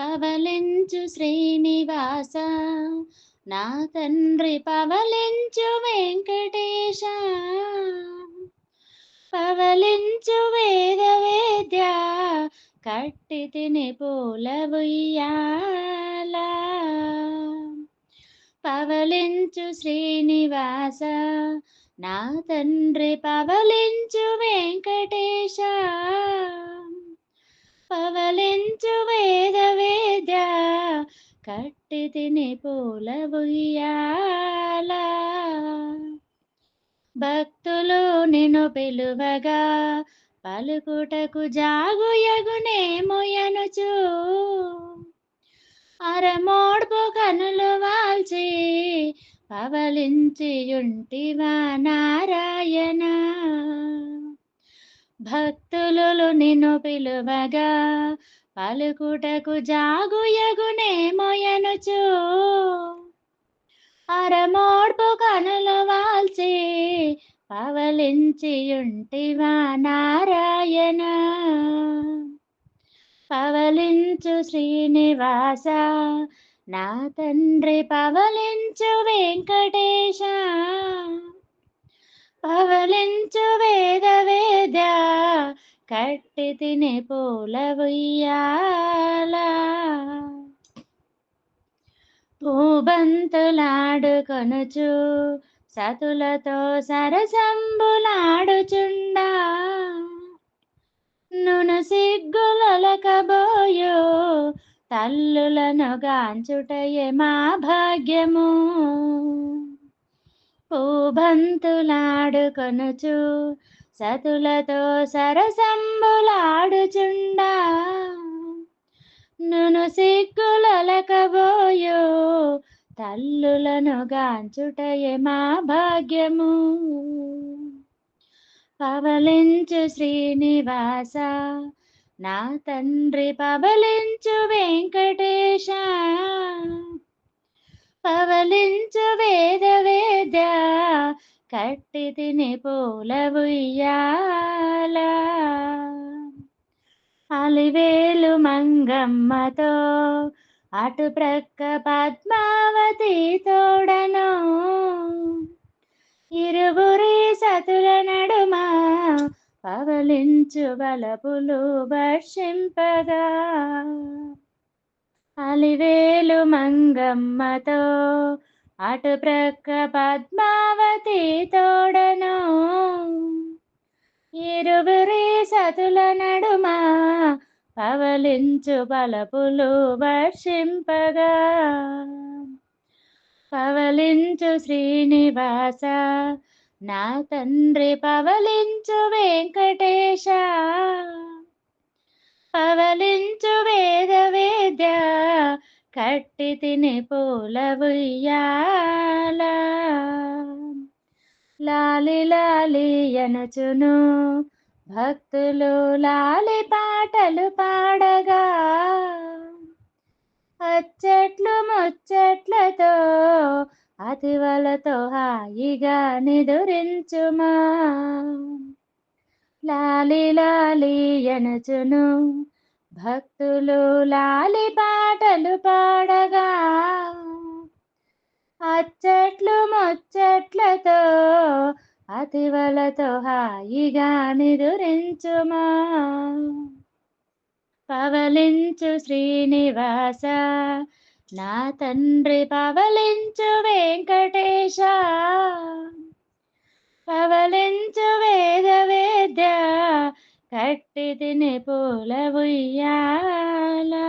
పవలించు శ్రీనివాస నా తండ్రి పవలించు వెంకటేశ. పవలించు వేద వేద్య కట్టి తిని పూల పవలించు శ్రీనివాస నా తండ్రి పవలించు వెంకటేశ. పవలించు వేద వేద కట్టి తిని పూల ఉయ్యాల. భక్తులు నిన్ను పిలువగా పలుకుటకు జాగుయగునే మొయనుచు అరమోడ్పు కనులు వాల్చి పవలించి ఉంటివా నారాయణ. భక్తులలో నిన్ను పిలువగా పలుకుటకు జాగుయగునే మొయనుచు. అరమోడ్పు కనులు వాల్చి పవలించియుంటివా నారాయణ. పవలించు శ్రీనివాస నా తండ్రి పవలించు వెంకటేశ. పవలించు కట్టి తిని పూల ఉయ్యాల పూబంతులాడుకొనుచు సతులతో సరసంబులాడుచుండా? నును సిగ్గులకబోయో తల్లులను గాంచుటయే మా భాగ్యము. పూబంతులాడుకొనుచు సతులతో సరసంబులాడుచుండా. నును సిగ్గులకబోయో తల్లులను గాంచుటయే మా భాగ్యము. పవలించు శ్రీనివాస నా తండ్రి పవలించు వెంకటేశ. పవలించు వేద వేద కట్టి తిని పూల ఉయ్యాల అలివేలు మంగమ్మతో అటు ప్రక్క పద్మావతి తోడను. ఇరువురి సతుల నడుమ పవలించు బలపులు వర్షింపగా. అలివేలు మంగమ్మతో అటు ప్రక్క పద్మావతి తోడను. ఇరువురి సతుల నడుమ పవలించు బలపులు వర్షింపగా. పవలించు శ్రీనివాస నా తండ్రి పవలించు వెంకటేశ. పవలించు కట్టి తిని పూల లాలి లాలి అనచును భక్తులు లాలి పాటలు పాడగా. అచ్చట్లు ముచ్చట్లతో అతివలతో హాయిగా నిదురించుమా. లాలి లాలి అనచును భక్తులు లాలి పాటలు పాడగా అచ్చట్లు ముచ్చట్లతో అతివలతో హాయిగా నిదురించుమా. పవలించు శ్రీనివాస నా తండ్రి పవలించు వెంకటేశ. పవలించు వేద వేద్య కట్టి తిని పూల ఉయ్యాలా